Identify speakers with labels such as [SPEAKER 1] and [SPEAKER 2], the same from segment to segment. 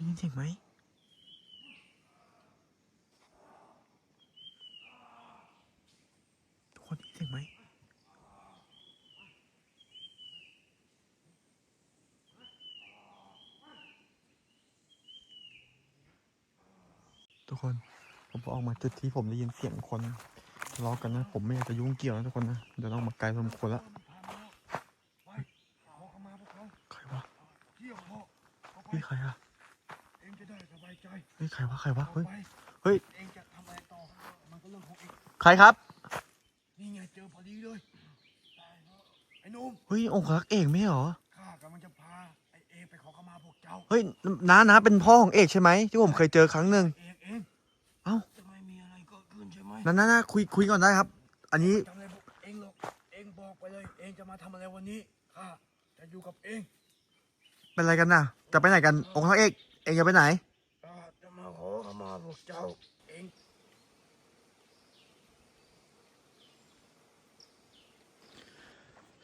[SPEAKER 1] ได้ยินเสียงไหมทุกคนได้ยินเสียงไหมทุกคนผมออกมาจุดที่ผมได้ยินเสียงคนทะเลาะกันนะ ผมไม่อยากจะยุ่งเกี่ยวนะทุกคนนะเดี๋ยวเราออกมาไกลสมควรละ
[SPEAKER 2] ไปขอเข้ามาพวกเขา
[SPEAKER 1] ใครวะ
[SPEAKER 2] เที่ยวพ่อเอาไป
[SPEAKER 1] เฮ้ยใครอะ
[SPEAKER 2] เองจะได้สบายใจ
[SPEAKER 1] เฮ้ย ใครวะใครวะ
[SPEAKER 2] เอา
[SPEAKER 1] เฮ้ย
[SPEAKER 2] ไป
[SPEAKER 1] เฮ้ย
[SPEAKER 2] เองจะทำอะไรต่อมันก็เรื่องของเอง
[SPEAKER 1] ใครครับ
[SPEAKER 2] นี่ไงเจอพอดีเลยตายแล้วไอ้หนุ่ม
[SPEAKER 1] เฮ้ยองครักษ์เอกไม่เหรอ
[SPEAKER 2] ข้ากำลังจะพาไอ้เองไปขอเข้ามาพวกเจ้า
[SPEAKER 1] เฮ้ยน้าน้าเป็นพ่อของเอกใช่ไหมที่ผมเคยเจอครั้งหนึ่ง
[SPEAKER 2] เองเอง
[SPEAKER 1] เอ้า
[SPEAKER 2] จะไม่มีอะไรเกิดขึ้นใช่ไหม
[SPEAKER 1] นั่นน่าคุยคุยก่อนได้ครับ อันนี้
[SPEAKER 2] ทำอะไรพวกเองหรอกเองบอกไปเลยเองจะมาทำอะไรวันนี้ข้าจะอยู่กับเอง
[SPEAKER 1] เป็นอะไรกันน่ะ จะไปไหนกันองครักษ์เอก เองจะไปไหน
[SPEAKER 2] ข้าจะ มาขอเข้ามาพวกเจ้าเอง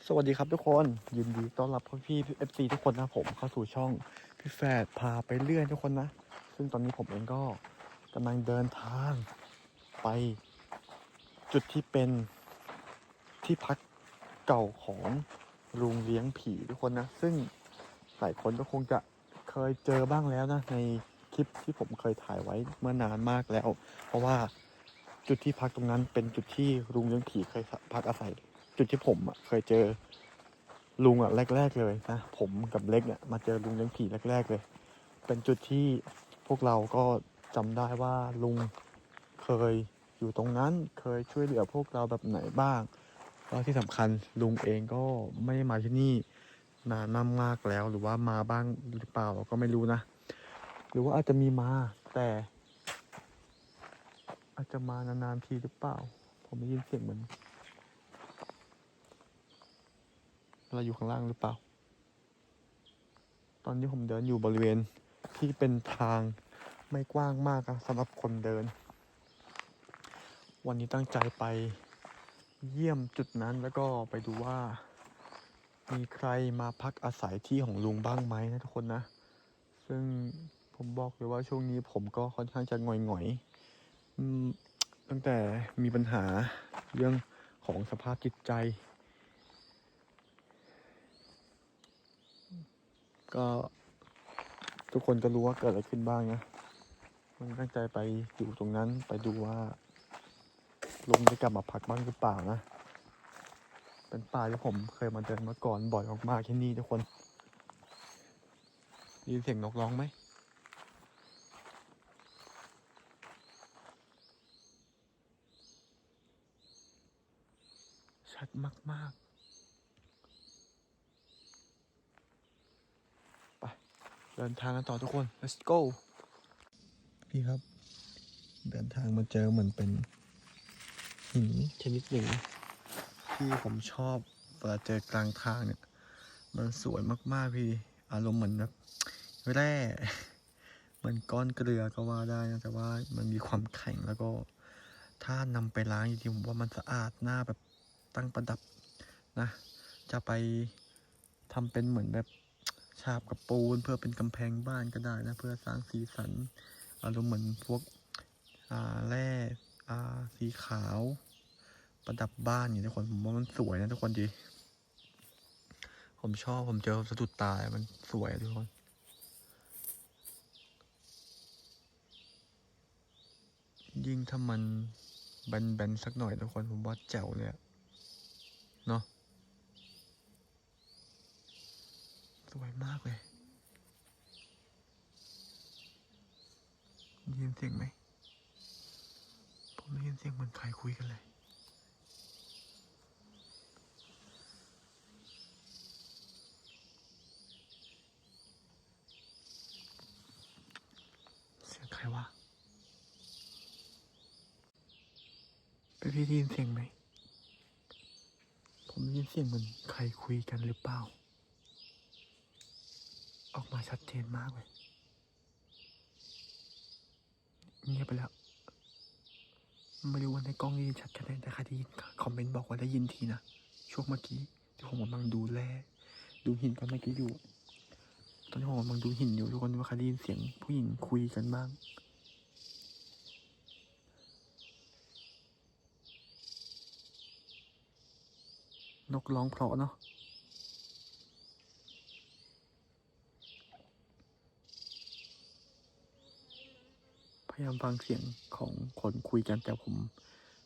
[SPEAKER 1] สวัสดีครับทุกคนยินดีต้อนรับพี่เอฟซีทุกคนนะผมเข้าสู่ช่องพี่แฟดพาไปเรื่อยทุกคนนะ ซึ่งตอนนี้ผมเองก็กำลังเดินทางไปจุดที่เป็นที่พักเก่าของลุงเลี้ยงผีทุกคนนะ ซึ่งหลายคนก็คงจะเคยเจอบ้างแล้วนะใน คลิปที่ผมเคยถ่ายไว้เมื่อนานมากแล้ว เพราะว่าจุดที่พักตรงนั้นเป็นจุดที่ลุงเลี้ยงผีเคยพักอาศัย จุดที่ผมอะเคยเจอลุงอะแรก ๆ เลยนะผมกับเล็กเนี่ยมาเจอลุงเลี้ยงผีแรก ๆ เลย เป็นจุดที่พวกเราก็จำได้ว่าลุงเคยอยู่ตรงนั้นเคยช่วยเหลือพวกเราแบบไหนบ้างแล้วที่สำคัญลุงเองก็ไม่มาที่นี่นานมากแล้วหรือว่ามาบ้างหรือเปล่าก็ไม่รู้นะ รือว่าอาจจะมีมาแต่ อาจจะมานานๆทีหรือเปล่า ผมได้ยินเสียงเหมือนเราอยู่ข้างล่างหรือเปล่า ตอนนี้ผมเดินอยู่บริเวณที่เป็นทางไม่กว้างมากครับสำหรับคนเดิน วันนี้ตั้งใจไปเยี่ยมจุดนั้นแล้วก็ไปดูว่า มีใครมาพักอาศัยที่ของลุงบ้างไหมนะทุกคนนะ ซึ่ง ผมบอกเลยว่าช่วงนี้ผมก็ค่อนข้างจะหงอยๆอืมตั้งแต่มีปัญหาเรื่องของสภาพจิตใจ ก็ทุกคนก็รู้ว่าเกิดอะไรขึ้นบ้างนะ มันตั้งใจไปอยู่ตรงนั้นไปดูว่าลุงได้กลับมาพักบ้างหรือเปล่านะ เป็นป่าที่ผมเคยมาเดินมาก่อนบ่อยมากๆที่นี่ทุกคนยินเสียงนกร้องไหม ดมากๆเดินทางกันต่อทุกคน let's go พี่ครับ เดินทางมาเจอเหมือนเป็นหินชนิดหนึ่งที่ผมชอบเวลาเจอกลางทางเนี่ย มันสวยมาก ๆ พี่ อารมณ์เหมือนแบบแร่เหมือนก้อนเกลือก็ว่าได้นะแต่ว่ามันมีความแข็งแล้วก็ถ้านำไปล้างจริงๆผมว่ามันสะอาดหน้าแบบ ตั้งประดับนะ จะไปทำเป็นเหมือนแบบฉาบกับปูน เพื่อเป็นกำแพงบ้านก็ได้นะ เพื่อสร้างสีสันอารมณ์เหมือนพวกอาแร่อาสีขาว ประดับบ้านอย่างนี้ทุกคนผมว่ามันสวยนะทุกคนดีผมชอบผมเจอสะดุดตามันสวยทุกคนยิ่งถ้ามันแบนๆสักหน่อยทุกคนผมว่าแจ๋วเลยอะ เนาะสวยมากเลยได้ยินเสียงไหม ผมได้ยินเสียงเหมือนใครคุยกันเลยเสียงใครวะเป็นพี่ได้ยินเสียงไหม ผมได้ยินเสียงเหมือนใครคุยกันหรือเปล่า ออกมาชัดเจนมากเลยเงียบไปแล้ว ไม่รู้ว่าในกล้องได้ยินชัดแค่ไหนแต่ใครได้ยินคอมเมนต์บอกว่าได้ยินทีนะ ช่วงเมื่อกี้ที่ผมกำลังดูแลดูหินกันเมื่อกี้อยู่ ตอนนี้ผมกำลังดูหินอยู่ทุกคนว่าใครได้ยินเสียงผู้หญิงคุยกันบ้าง นกร้องเพราะเนาะพยายามฟังเสียงของคนคุยกันแต่ผม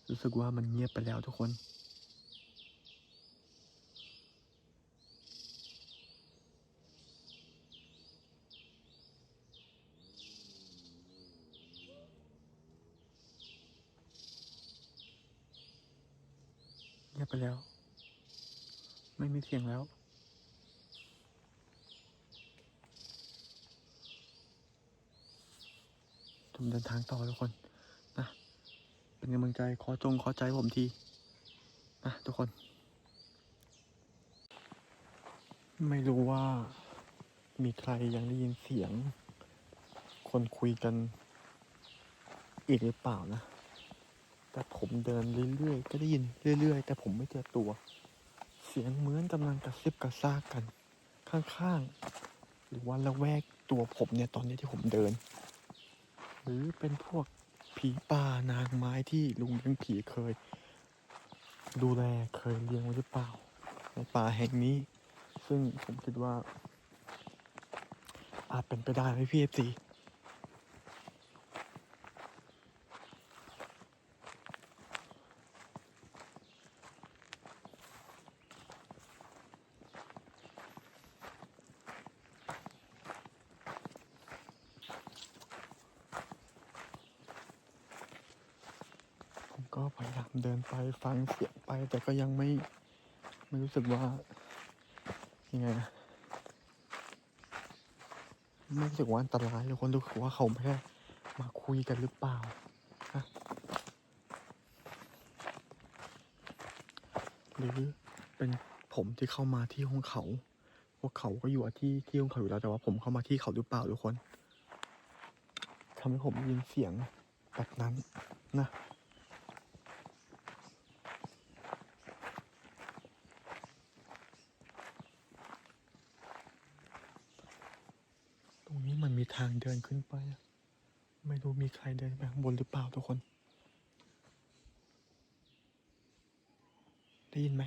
[SPEAKER 1] รู้สึกว่ามันเงียบไปแล้วทุกคนเงียบไปแล้ว ไม่มีเสียงแล้ว ผมเดินทางต่อทุกคนนะ เป็นกำลังใจขอจงขอใจผมทีนะทุกคน ไม่รู้ว่ามีใครยังได้ยินเสียง คนคุยกันอีกหรือเปล่านะ แต่ผมเดินเรื่อยๆ ก็ได้ยินเรื่อยๆ แต่ผมไม่เจอตัว เสียงเหมือนกำลังกระซิบกระซากกันข้างๆ หรือว่าละแวกตัวผมเนี่ยตอนนี้ที่ผมเดิน หรือเป็นพวกผีป่านางไม้ที่ลุงเลี้ยงผีเคย ดูแลเคยเลี้ยงไว้หรือเปล่า ในป่าแห่งนี้ ซึ่งผมคิดว่า อาจเป็นไปได้ไหมพี่เอฟซี ยายามเดินไปฟังเสียงไป แต่ก็ยังไม่ไม่รู้สึกว่ายังไงนะไม่รู้สึกว่าอันตรายเลยคนรู้สึกว่าเขาแค่มาคุยกันหรือเปล่านะหรือเป็นผมที่เข้ามาที่ห้องเขา พวกเขาก็อยู่ที่ที่ห้องเขาอยู่แล้วแต่ว่าผมเข้ามาที่เขาหรือเปล่าทุกคนทำให้ผมยินเสียงแบบนั้นนะ ตรงนี้มันมีทาง เดินขึ้นไป ไม่รู้มีใครเดินไปข้างบนหรือเปล่าทุกคน ได้ยินไหม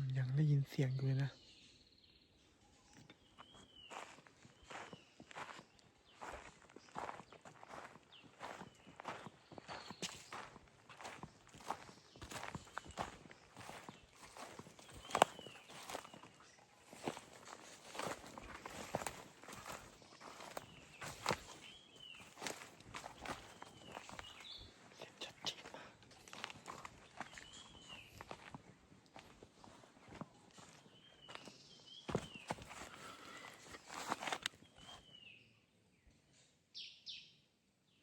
[SPEAKER 1] ผมยังได้ยินเสียงอยู่เลยนะ เสียงชัดเจนมาก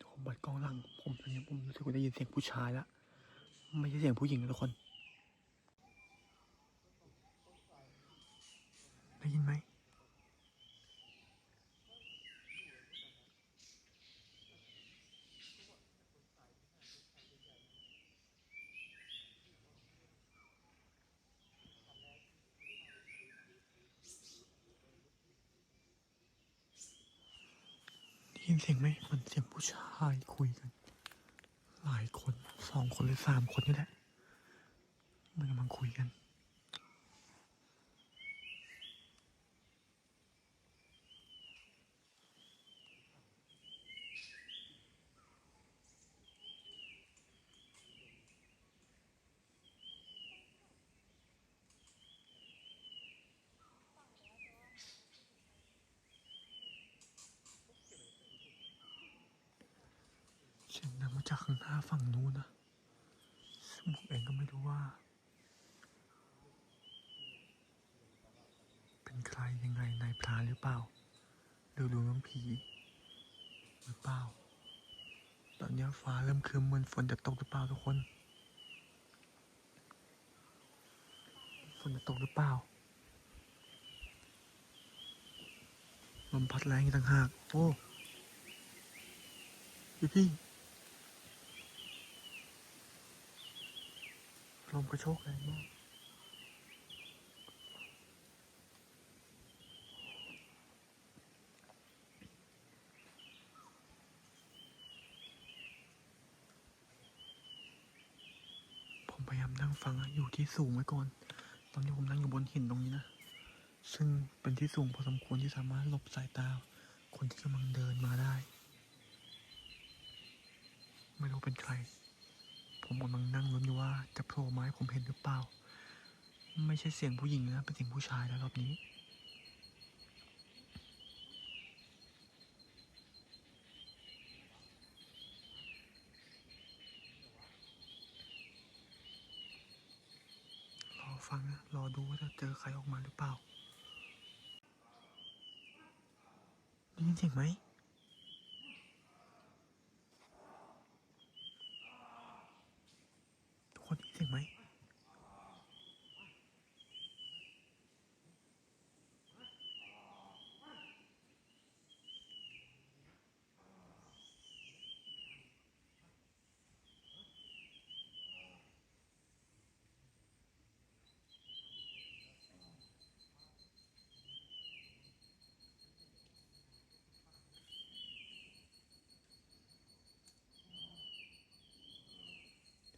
[SPEAKER 1] ผมเปิดกล้องหลัง ผมตอนนี้ผมรู้สึกว่าได้ยินเสียงผู้ชายแล้ว ไม่ใช่เสียงผู้หญิงทุกคน ได้ยินไหมได้ยินเสียงไหมมันเสียงผู้ชายคุยกัน หลายคน สองคนหรือสามคนนี่แหละ มันกำลังคุยกัน เสียงดังมาจากข้างหน้าฝั่งนู้นนะ่งผมเองก็ไม่รู้ว่า เป็นใครยังไงในาพรานหรือเปล่าหรือหลองผีหรือเปล่า ตอนนี้ฟ้าเริ่มคืมเหมือนฝนจะตกหรือเปล่าทุกคน ฝนจะตกหรือเปล่าลมพัดแรงอีกต่างหาก โอ้ยพี่ ลมกระโชกแรงมากผมพยายามนั่งฟังอยู่ที่สูงไว้ก่อน ตอนนี้ผมนั่งอยู่บนหินตรงนี้นะ ซึ่งเป็นที่สูงพอสมควรที่สามารถหลบสายตา คนที่กำลังเดินมาได้ ไม่รู้เป็นใคร ผมกำลังนั่งลุ้นอยู่ว่าจะโผล่มาให้ผมเห็นหรือเปล่า ไม่ใช่เสียงผู้หญิงนะเป็นเสียงผู้ชายแล้วรอบนี้รอฟังนะรอดูว่าจะเจอใครออกมาหรือเปล่าได้ยินเสียงไหม ทุก คนได้ยินเสียงไหม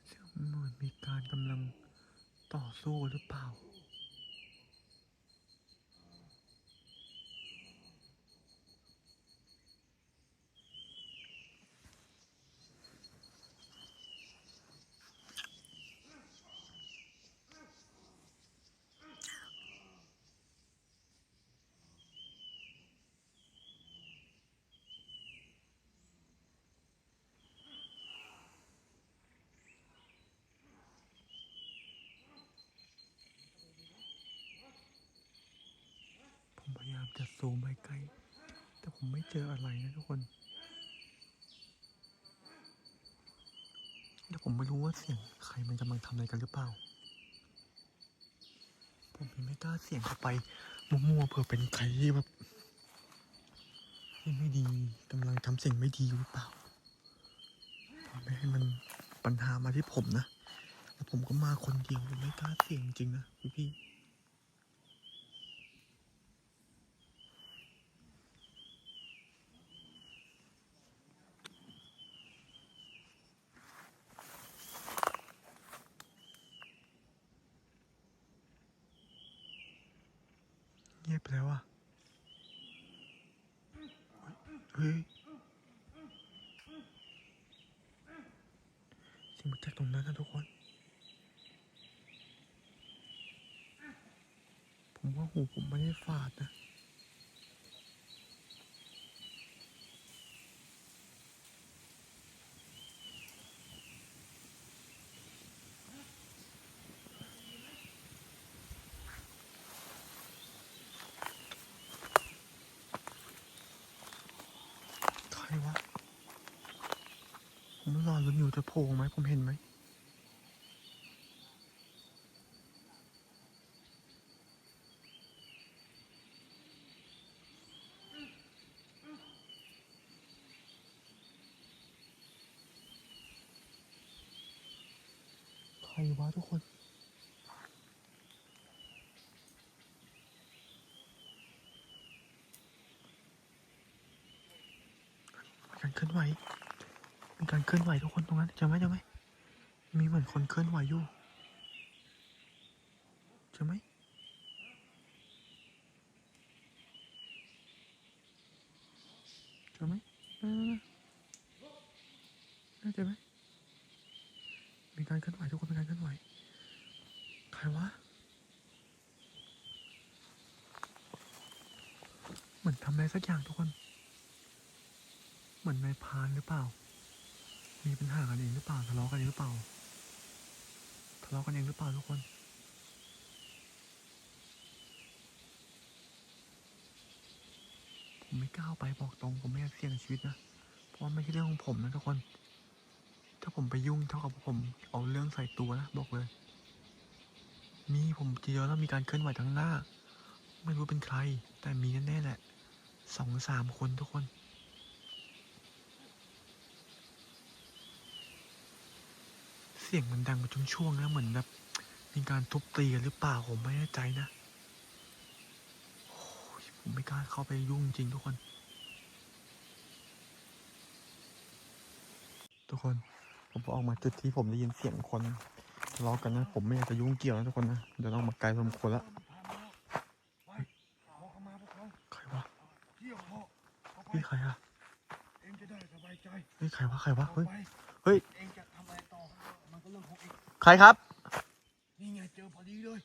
[SPEAKER 1] เสียงเหมือนมีการกำลัง ต่อสู้หรือเปล่า ผมพยายามจะ ซูมไปใกล้ แต่ผมไม่เจออะไรนะทุกคนแต่ผมไม่รู้ว่าเสียงใครมันกำลังทำอะไรกันหรือเปล่า ผมยังไม่กล้าเสียงเข้าไปมั่วๆเผื่อเป็นใครที่แบบที่ไม่ดีกำลังทำสิ่งไม่ดีหรือเปล่าไม่ให้มันปัญหามาที่ผมนะแล้วผมก็มาคนเดียวไม่กล้าเสียงจริงนะพี่ เงียบไปแล้วอะ เฮ้ยเสียงมา จากตรงนั้นนะทุกคน ผมว่าหูผมไม่ได้ฝาดนะ ใครวะ ผมรอลุ้นอยู่ จะโผล่ไหมผมเห็นไหมใครวะทุกคนมีการเคลื่อนไหว การเคลื่อนไหวทุกคนตรงนั้นเจอไหมเจอไหมมีเหมือนคนเคลื่อนไหวอยู่เจอไหมเจอไหมน่าจอไหมมีการเคลื่อนไหวทุกคนมีการเคลื่อนไหวใครวะเหมือนทำอะไรสักอย่างทุกคน เหมือนนายพรานหรือเปล่า มีปัญหากันเองหรือเปล่าทะเลาะกันเองหรือเปล่าทะเลาะกันเองหรือเปล่าทุกคนผม
[SPEAKER 3] ไม่กล้าไปบอกตรงผมไม่อยากเสี่ยงชีวิตนะเพราะไม่ใช่เรื่องของผมนะทุกคน ถ้าผมไปยุ่งเท่ากับผมเอาเรื่องใส่ตัวนะบอกเลย มีผมเจอแล้วมีการเคลื่อนไหวทางหน้า ไม่รู้เป็นใคร แต่มีแน่ๆแหละสองสามคนทุกคน เสียงมันดังมาช่วงๆนะเหมือนแบบมีการทุบตีกันหรือเปล่าผมไม่แน่ใจนะโอ้ยผมไม่กล้าเข้าไปยุ่งจริงทุกคน ทุกคนผมออกมาจุดที่ผมได้ยินเสียงคนทะเลาะกันนะ ผมไม่อยากจะยุ่งเกี่ยวนะทุกคนนะเดี๋ยวต้องมาไกลสมควรละใครวะ
[SPEAKER 2] เที่ยวพ่อเข้าไป
[SPEAKER 3] เฮ้ยใครอะ
[SPEAKER 2] เองจะได้สบายใค
[SPEAKER 3] รวะใครวะ
[SPEAKER 2] เฮ้
[SPEAKER 3] ยเฮ้ย ใครครับ
[SPEAKER 2] นี่ไงเจอพอดีเลย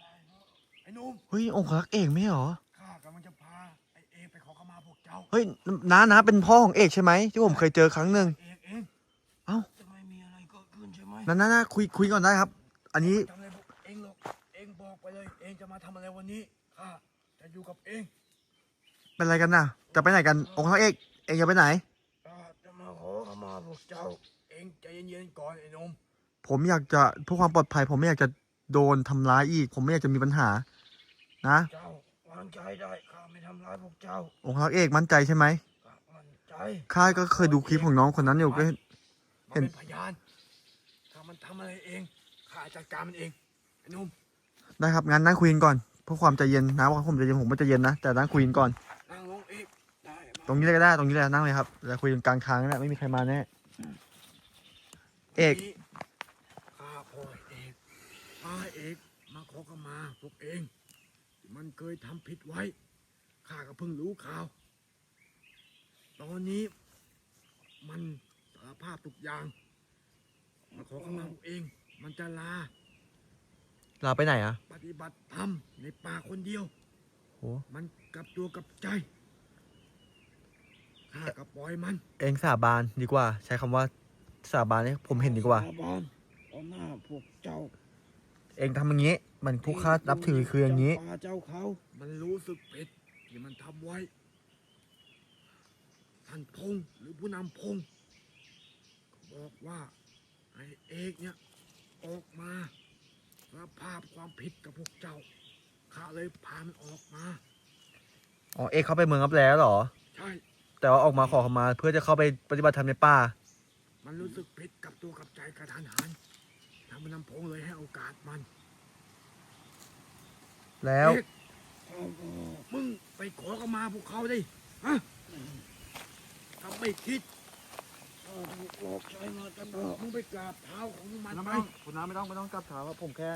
[SPEAKER 2] ได้แล้วไอ้หนุ่ม
[SPEAKER 3] เฮ้ยองครักษ์เอกไม่ใช่เหรอ
[SPEAKER 2] ข้ากำลังจะพาไอ้เอกไปขอเข้ามาพวกเจ้า
[SPEAKER 3] เฮ้ยน้าน้าเป็นพ่อของเอกใช่ไหมที่ผมเคยเจอครั้งหนึ่ง
[SPEAKER 2] เอกเอง
[SPEAKER 3] เอ้า
[SPEAKER 2] จะไม่มีอะไรเกิดขึ้นใช่ไหม
[SPEAKER 3] นั่นน่าคุยคุยก่อนได้ครับ อันนี้
[SPEAKER 2] ทำอะไรพวกเองหรอกเองบอกไปเลยเองจะมาทำอะไรวันนี้ข้าจะอยู่กับเอง
[SPEAKER 3] เป็นอะไรกันน่ะ จะไปไหนกันองค์พระเอก เองจะไปไหน
[SPEAKER 2] ข้าจะมาขอเข้ามาพวกเจ้าเองใจเย็นๆก่อนไอ้หนุ่ม
[SPEAKER 3] ผมอยากจะเพื่อความปลอดภัย ผมไม่อยากจะโดนทำร้ายอีก ผมไม่อยากจะมีปัญหา นะ
[SPEAKER 2] เจ้าวางใจได้ข้าไม่ทำร้ายพวกเจ้า
[SPEAKER 3] องค์พระเอกมั่นใจใช่ไหม
[SPEAKER 2] ข้ามั่นใจ
[SPEAKER 3] ข้าก็เคยดูคลิปของน้องคนนั้นอยู่ก็
[SPEAKER 2] มา
[SPEAKER 3] เห็น
[SPEAKER 2] เป็นพยานถ้ามันทำอะไรเองข้าจัดการมันเองไอ้หนุ่ม
[SPEAKER 3] ได้ครับงั้นนั่งคุยกันก่อนเพื่อความใจเย็นนะว่าผมใจเย็นผมไม่ใจเย็นนะแต่นั่งคุยกันก่อน
[SPEAKER 2] นั่งลงเอกได้มา
[SPEAKER 3] ตรงนี้เลยก็ได้ตรงนี้เลยนั่งเลยครับแล้วคุยกันกลางทางนั่นแหละไม่มีใครมาแน่ เอก
[SPEAKER 2] วันนี้ข้าพ่อเอกข้าเอกมาขอขมาพวกเองมันเคยทำผิดไว้ ข้าก็เพิ่งรู้ข่าว ตอนนี้ มันสารภาพทุกอย่าง มาขอขมาพวกเอง มันจะลา
[SPEAKER 3] ลาไปไหนอะ
[SPEAKER 2] ปฏิบัติธรรมในป่าคนเดียว
[SPEAKER 3] โห
[SPEAKER 2] มันกลับตัวกลับใจ ข้าก็ปล่อยมัน
[SPEAKER 3] เองสาบานดีกว่า ใช้คำว่า สาบานให้ผมเห็นดีกว่า
[SPEAKER 2] สบานต่อหน้าพวกเจ้า
[SPEAKER 3] เองทำอย่างนี้ มันผู้ค่านับถือคืออย่างนี้
[SPEAKER 2] นี้เจ้าเขามันรู้สึกผิดที่มันทำไว้ ท่านพงษ์หรือผู้นำพงษ์บอกว่าไอ้เอกเนี่ยออกมาสารภาพความผิดกับพวกเจ้าข้าเลยพามันออกมา
[SPEAKER 3] อ๋อเอกเข้าไปเมืองรับแล้วเหรอ
[SPEAKER 2] ใช่
[SPEAKER 3] แต่ว่าออกมาขอขมา เพื่อจะเข้าไปปฏิบัติธรรมในป่า
[SPEAKER 2] มันรู้สึกผิดกับตัวกับใจกระทันหันทางผู้นำพงษ์เลยให้โอกาสมัน
[SPEAKER 3] แล้ว
[SPEAKER 2] เอกมึงไปขอเข้ามาพวกเขาดิฮะถ้าไม่คิดถูกหลอกใช้มาตลอดมึงไปกราบเท้าของมันไป
[SPEAKER 3] คุณน้าไม่ต้องไม่ต้องกลับเท้าผมแค่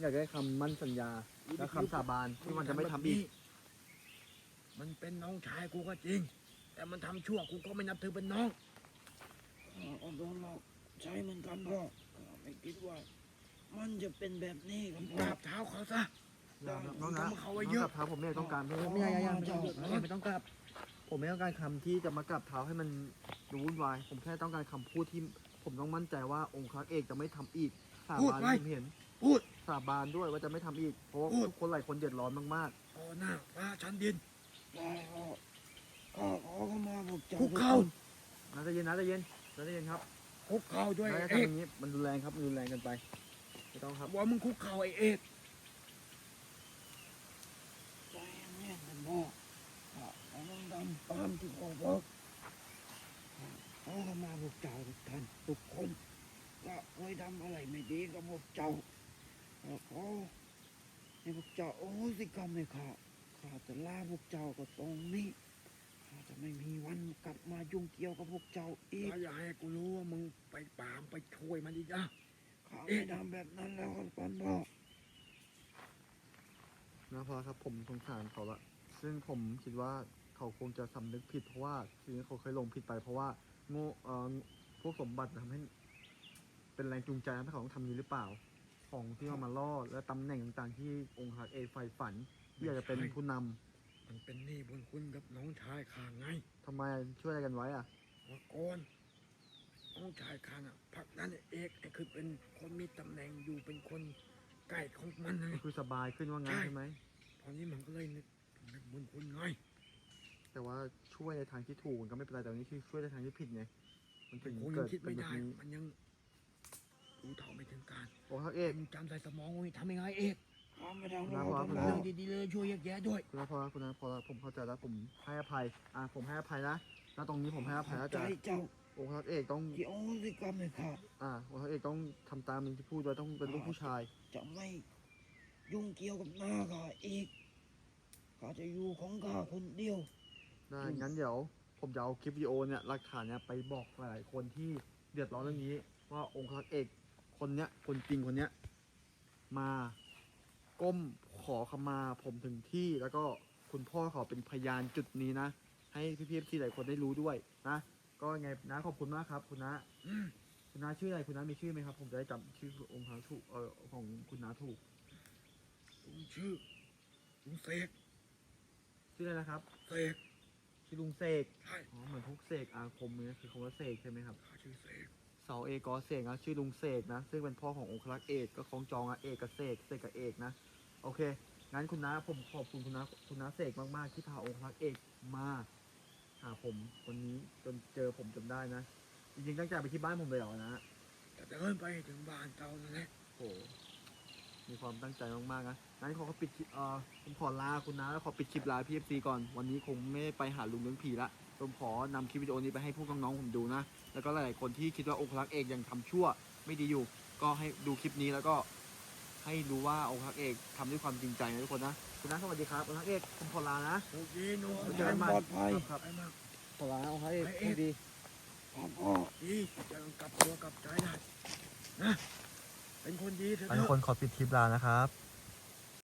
[SPEAKER 3] อยากได้คำมั่นสัญญา และคำสาบานที่มันจะไม่ทำอีก
[SPEAKER 2] มันเป็นน้องชายกูก็จริง แต่มันทำชั่วกูก็ไม่นับถือเป็นน้อง
[SPEAKER 4] ข้าโดนหลอกใช้เหมือนกันพ่อข้าไม่คิดว่า มันจะเป็นแบบนี้ครับ
[SPEAKER 2] ก
[SPEAKER 4] พ่อ
[SPEAKER 2] ราบเท้าเขาซะ
[SPEAKER 3] น้องนะ
[SPEAKER 2] ทำเขาไว้เยอะ
[SPEAKER 3] กลับเท้าผมไม่ได้ต้องการไม่ไม่ไม่ไม่ต้องไม่ไม่ต้องกลับผมไม่ต้องการคำที่จะมากลับเท้าให้มันดูวุ่นวาย ผมแค่ต้องการคำพูดที่ผมต้องมั่นใจว่าองค์พระเอกจะไม่ทำอีกสา
[SPEAKER 2] พูด
[SPEAKER 3] บาน
[SPEAKER 2] ไว้
[SPEAKER 3] ผมเห็น
[SPEAKER 2] พูด
[SPEAKER 3] สาบานด้วยว่าจะไม่ทำอีก เพราะว่า
[SPEAKER 2] พูด
[SPEAKER 3] ทุกคนหลายคนเดือดร้อนมาก
[SPEAKER 2] ต่อหน้าฟ้าชั้นดิน
[SPEAKER 4] ได้พ่อข้าขอเข้ามาพวกเจ้า
[SPEAKER 2] คุกเข่า
[SPEAKER 3] ๆนะใจะเย็นนะใจะเย็น นะใจะเย็นครับ
[SPEAKER 2] คุกเข่าด้วย
[SPEAKER 3] ถ้า
[SPEAKER 2] ไอ้
[SPEAKER 3] จะ
[SPEAKER 2] เอ
[SPEAKER 3] ทำอกย่างนี้มันรุนแรงครับมันรุนแรงเกันไปไม่ต้องครับ
[SPEAKER 2] ว่ามึงคุกเข่าไอ้เอก
[SPEAKER 4] ใจเย็นๆนะพ่อข้าขอต้องทำตามที่พ่อบอกข้าขอเข้ามาพวกเจ้าทุกท่านทุกคนว่าเคยทำอะไรไม่ดีกับพวกเจ้าข้าขอให้พวกเจ้าโอ้สิกรรมให้ข้าข้าจะลาพวกเจ้าก็ตรงนี้ ข้าจะไม่มีวันกลับมายุ่งเกี่ยวกับพวกเจ้าอีก
[SPEAKER 2] แล้วอย่าให้กูรู้ว่ามึงไปปรามไปช่วยมันอีกนะ
[SPEAKER 4] ข้าไม่ทำแบบนั้นแล้วครับท่านพ่อ
[SPEAKER 3] นะพอครับผมสงสารเขาละซึ่งผมคิดว่าเขาคงจะสำนึกผิดเพราะว่าสิ่งที่เขาเคยลงผิดไปเพราะว่าโง่เอ่อพวกสมบัติทำให้ เป็นแรงจูงใจทำให้เขาต้องทำนี้หรือเปล่า ของที่เอามาล่อและตำแหน่งต่างๆ ที่องค์ฮักเอไฟฝันที่อยากจะเป็นผู้นำ
[SPEAKER 2] มันเป็นหนี้บุญคุณกับน้องชายข้าไง
[SPEAKER 3] ทำไมช่วยอะไรกันไว้อะ
[SPEAKER 2] เมื่อก่อนน้องชายข้าน่ะพักนั้นไอ้เอกไอ้คือเป็นคนมีตำแหน่งอยู่เป็นคนใกล้ของมันไง
[SPEAKER 3] คือสบายขึ้นว่างั้น
[SPEAKER 2] ใช่
[SPEAKER 3] ใช่ไหม
[SPEAKER 2] ตอนนี้มันก็เลยนึกนึกบุญคุณไง
[SPEAKER 3] แต่ว่าช่วยในทางที่ถูกมันก็ไม่เป็นไรแต่วันนี้คือช่วยในทางที่ผิดไง มันถึ
[SPEAKER 2] มัน
[SPEAKER 3] ง
[SPEAKER 2] คงยั
[SPEAKER 3] เกิ
[SPEAKER 2] ง
[SPEAKER 3] ด
[SPEAKER 2] คิด
[SPEAKER 3] เป็
[SPEAKER 2] ไม่
[SPEAKER 3] นแบบ
[SPEAKER 2] ได้
[SPEAKER 3] นี้
[SPEAKER 2] มันยังรู้เท่าไม่ถึงการ
[SPEAKER 3] โอ้ครับเอก
[SPEAKER 2] มึงจำใส่สมองไว้ทำยังไงเอก
[SPEAKER 4] ข้าไม่ทำ
[SPEAKER 3] นะ
[SPEAKER 4] เรา
[SPEAKER 3] ครับ
[SPEAKER 4] ทำ
[SPEAKER 2] เรื่
[SPEAKER 4] เรา
[SPEAKER 2] องดีๆเลยช่วยแยกแยะด้วย
[SPEAKER 3] คุณนะพอแล้วคุณนะพอแล้วผมเข้าใจแล้วผมให้อภัย อ่าผมให้อภัยนะณตรงนี้ผมให้อภัยแล้ว
[SPEAKER 4] ใจ
[SPEAKER 3] แต่
[SPEAKER 4] เจ้า
[SPEAKER 3] องค์พระเอกต้อง
[SPEAKER 4] ที่โอ้สิกรรมให้ข้า
[SPEAKER 3] อ่าองค์พระเอกต้องทำตามที่พูดไว้ต้องเป็นลูกผู้ชาย
[SPEAKER 4] จะไม่ยุ่งเกี่ยวกับหน้าข้าอีกข้าจะอยู่ของข้าคนเดียว
[SPEAKER 3] ได้
[SPEAKER 4] อืม
[SPEAKER 3] งั้นเดี๋ยวผมจะเอาคลิปวิดีโอเนี่ยหลักฐานเนี่ยไปบอกหลายๆคนที่เดือดร้อนเรื่องนี้ ว่าองค์พระเอกคนเนี้ยคนจริงคนเนี้ยมา ก้มขอขมาผมถึงที่แล้วก็คุณพ่อขอเป็นพยานจุดนี้นะ ให้พี่ๆที่หลายคนได้รู้ด้วยนะก็ยังไงนะขอบคุณมากครับ คุณนะ
[SPEAKER 2] อืม
[SPEAKER 3] คุณน้าชื่ออะไรคุณน้ามีชื่อไหมครับ ผมจะได้จำชื่อองค์พระถูกเออของคุณน้าถูก
[SPEAKER 2] ลุงชื่อลุงเสก
[SPEAKER 3] ชื่ออะไรนะครับ
[SPEAKER 2] เสก
[SPEAKER 3] ชื่อลุงเสก
[SPEAKER 2] ใช่
[SPEAKER 3] อ๋อเหมือนพวกเสกอาคมเนี่ยคือคำว่าเสกใช่ไหมครับ
[SPEAKER 2] ข้าชื่อเสก
[SPEAKER 3] เสาเอกอเสกนะชื่อลุงเสกนะ ซึ่งเป็นพ่อขององครักษ์เอกก็คล้องจองอะเอกกับเสกเสกกับเอกนะ โอเค งั้นคุณน้าผมขอบคุณคุณน้าคุณน้าเสกมากๆ ที่พาองครักษ์เอกมาหาผมวันนี้จนเจอผมจนได้นะ จริงๆตั้งใจไปที่บ้านผมเลยเหรอนะ
[SPEAKER 2] จะเดินไปถึงบ้านเจ้านั่นแหละ
[SPEAKER 3] โอ้โหมีความตั้งใจมากๆนะงั้นขอปิดคลิปเอ่อผมขอลาคุณนะแล้วขอปิดคลิปลาพีเอฟซีก่อน วันนี้คงไม่ได้ไปหาลุงเรื่องผีละ ผมขอนำคลิปวิดีโอนี้ไปให้พวกน้องๆผมดูนะ แล้วก็หลายๆคนที่คิดว่าองค์รักษ์เอกยังทำชั่ว ไม่ดีอยู่ ก็ให้ดูคลิปนี้แล้วก็ให้รู้ว่าองค์รักษ์เอกทำด้วยความจริงใจนะทุกคนนะคุณนะสวัสดีครับองค์รักษ์เอกผมขอลานะ
[SPEAKER 2] โชคดีหนุ่ม
[SPEAKER 3] ไม่
[SPEAKER 4] เดิ
[SPEAKER 3] เจอกัน
[SPEAKER 4] น
[SPEAKER 3] ใหม่
[SPEAKER 4] ปลอดภัย
[SPEAKER 3] ครับ
[SPEAKER 2] ไปมาก
[SPEAKER 3] ขอลานะองค์รักษ์เอก
[SPEAKER 2] ไปเอก
[SPEAKER 3] โชคดี
[SPEAKER 4] ครับพ่อ
[SPEAKER 2] ดีจะกลับตัวกลับใจได้นะเป็นคนดีเถอะ
[SPEAKER 3] ทุกคนขอปิดคลิปลานะครับ